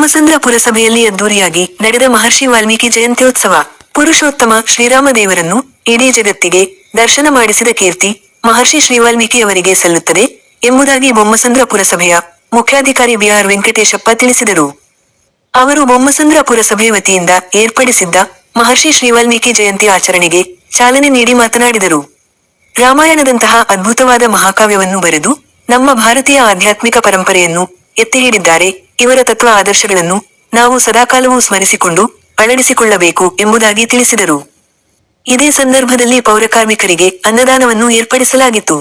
ಬೊಮ್ಮಸಂದ್ರ ಪುರಸಭೆಯಲ್ಲಿ ಅದ್ದೂರಿಯಾಗಿ ನಡೆದ ಮಹರ್ಷಿ ವಾಲ್ಮೀಕಿ ಜಯಂತ್ಯೋತ್ಸವ, ಪುರುಷೋತ್ತಮ ಶ್ರೀರಾಮ ದೇವರನ್ನು ಇಡೀ ಜಗತ್ತಿಗೆ ದರ್ಶನ ಮಾಡಿಸಿದ ಕೀರ್ತಿ ಮಹರ್ಷಿ ಶ್ರೀ ವಾಲ್ಮೀಕಿ ಅವರಿಗೆ ಸಲ್ಲುತ್ತದೆ ಎಂಬುದಾಗಿ ಬೊಮ್ಮಸಂದ್ರ ಪುರಸಭೆಯ ಮುಖ್ಯಾಧಿಕಾರಿ ಬಿಆರ್ ವೆಂಕಟೇಶಪ್ಪ ತಿಳಿಸಿದರು. ಅವರು ಬೊಮ್ಮಸಂದ್ರ ಪುರಸಭೆ ವತಿಯಿಂದ ಏರ್ಪಡಿಸಿದ್ದ ಮಹರ್ಷಿ ಶ್ರೀ ವಾಲ್ಮೀಕಿ ಜಯಂತಿ ಆಚರಣೆಗೆ ಚಾಲನೆ ನೀಡಿ ಮಾತನಾಡಿದರು. ರಾಮಾಯಣದಂತಹ ಅದ್ಭುತವಾದ ಮಹಾಕಾವ್ಯವನ್ನು ಬರೆದು ನಮ್ಮ ಭಾರತೀಯ ಆಧ್ಯಾತ್ಮಿಕ ಪರಂಪರೆಯನ್ನು ಎತ್ತಿ ಹಿಡಿದ್ದಾರೆ. ಇವರ ತತ್ವ ಆದರ್ಶಗಳನ್ನು ನಾವು ಸದಾಕಾಲವೂ ಸ್ಮರಿಸಿಕೊಂಡು ಅಳಡಿಸಿಕೊಳ್ಳಬೇಕು ಎಂಬುದಾಗಿ ತಿಳಿಸಿದರು. ಇದೇ ಸಂದರ್ಭದಲ್ಲಿ ಪೌರಕಾರ್ಮಿಕರಿಗೆ ಅನ್ನದಾನವನ್ನು ಏರ್ಪಡಿಸಲಾಗಿತ್ತು.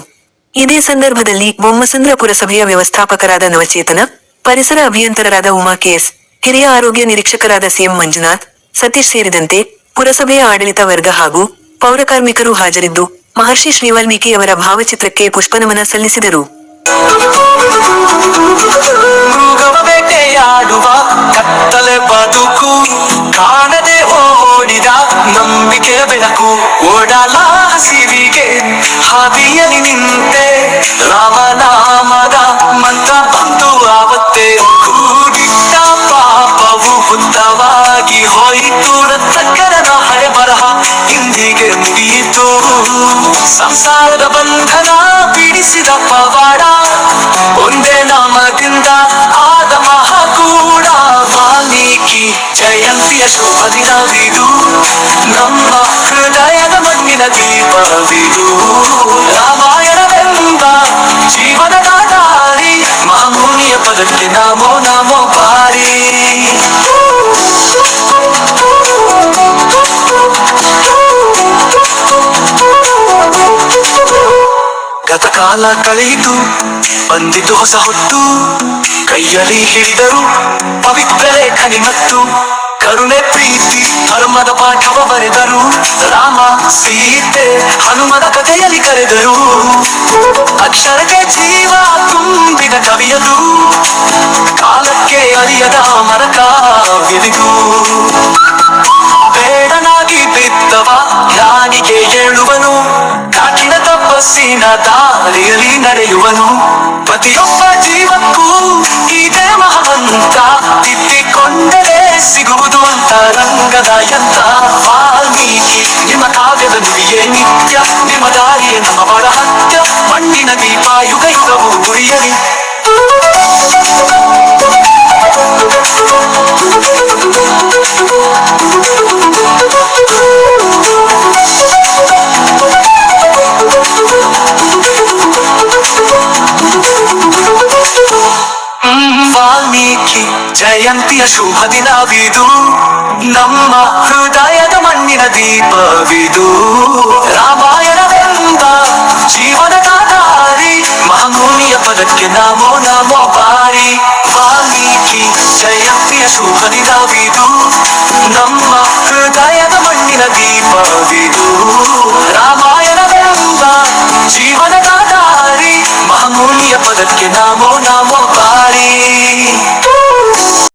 ಇದೇ ಸಂದರ್ಭದಲ್ಲಿ ಬೊಮ್ಮಸಂದ್ರ ಪುರಸಭೆಯ ವ್ಯವಸ್ಥಾಪಕರಾದ ನವಚೇತನ, ಪರಿಸರ ಅಭಿಯಂತರರಾದ ಉಮಾ ಕೆಎಸ್ ಹಿರಿಯ ಆರೋಗ್ಯ ನಿರೀಕ್ಷಕರಾದ ಸಿಎಂ ಮಂಜುನಾಥ್, ಸತೀಶ್ ಸೇರಿದಂತೆ ಪುರಸಭೆಯ ಆಡಳಿತ ವರ್ಗ ಹಾಗೂ ಪೌರಕಾರ್ಮಿಕರು ಹಾಜರಿದ್ದು ಮಹರ್ಷಿ ಶ್ರೀ ವಾಲ್ಮೀಕಿ ಅವರ ಭಾವಚಿತ್ರಕ್ಕೆ ಪುಷ್ಪನಮನ ಸಲ್ಲಿಸಿದರು. ನಂಬಿಕೆ ಬೆಳಕು ಓಡಲ ಹಸಿವಿಗೆ. ಹಾದಿಯಲ್ಲಿ ನಿಂತೆ ರಾಮನಾಮದ ಮಂತ್ರ ಬಂತು ಆವತ್ತೆ. ಕೂಡಿಟ್ಟ ಪಾಪವು ಬುದ್ಧವಾಗಿ ಹೋಯಿತು ರತ್ತಕ್ಕರನ ಹಳೆ ಬರಹ ಇಂದಿಗೆ ಮುಗಿಯಿತು. ಸಂಸಾರದ ಬಂಧನ ಬಿಡಿಸಿದ ಪವಾಡ, ಒಂದೇ ನಾಮದಿಂದ ಆದ ಮಹಾಕೂಡ. ವಾಲ್ಮೀಕಿ ಜಯಂತಿಯ ಶುಭ ದಿನವಿದು ಗತಕಾಲ ಕಳೆಯಿತು. ಬಂದಿತು ಹೊಸ ಹೊತ್ತು ಕೈಯಲ್ಲಿ ಹಿಡಿದರು ಪವಿತ್ರ ಲೇಖನಿ ಮತ್ತು ಕರುಣೆ ಪ್ರೀತಿ. ಧರ್ಮದ ಪಾಠವ ಬರೆದರು. ರಾಮ, ಸೀತೆ, ಹನುಮದ ಕಥೆಯಲ್ಲಿ ಕರೆದರು. ಅಕ್ಷರಕ್ಕೆ ಜೀವ ತುಂಬಿದ ಕವಿಯದು. ಕಾಲಕ್ಕೆ ಅರಿಯದ ಅಮರ ಕಾವ್ಯವಿದು. ಬೇಡನಾಗಿ ಬಿದ್ದವ ಜ್ಞಾನಿಗೆ ಹೇಳುವನು. ಕಾಟಿನ ತಪಸ್ಸಿನ ದಾರಿಯಲ್ಲಿ ನಡೆಯುವನು ಪ್ರತಿಯೊಬ್ಬ ಜೀವಕ್ಕೂ ಇದೇ ಮಹಾಮಂತ್ರ ತಿದ್ದಿಕೊಂಡರೆ ಸಿಗುವುದು ಅಂತ ರಂಗದ ಯಂತ್ರ ವಾಲ್ಮೀಕಿ ನಿಮ್ಮ ಕಾವ್ಯದ ನುಡಿಯೇ ನಿತ್ಯ ನಿಮ್ಮ ದಾರಿಯೇ ನಮ್ಮ ಬಡ ಹತ್ಯ ಮಣ್ಣಿನ ದೀಪ ಯುಗ ಯುಗವು ಉರಿಯಲಿ ಜಯಂತಿಯ ಶುಭ ದಿನವಿದು. ನಮ್ಮ ಹೃದಯದ ಮಣ್ಣಿನ ದೀಪವಿದು. ರಾಮಾಯಣವೆಂಬ ಜೀವನ ದಾರಿ ಮಹಮೂನಿಯ ಪದಕ್ಕೆ ನಾಮೋ ನಾಮೋ ಬಾರಿ ವಾಲ್ಮೀಕಿ ಜಯಂತಿಯ ಶುಭ ದಿನವಿದು. ನಮ್ಮ ಹೃದಯದ ಮಣ್ಣಿನ ದೀಪವಿದು. ರಾಮಾಯಣವೆಂಬ ಜೀವನ ದಾರಿ ಮಹಮೂನಿಯ ಪದಕ್ಕೆ ನಾಮೋ ನಾಮೋ ಬಾರಿ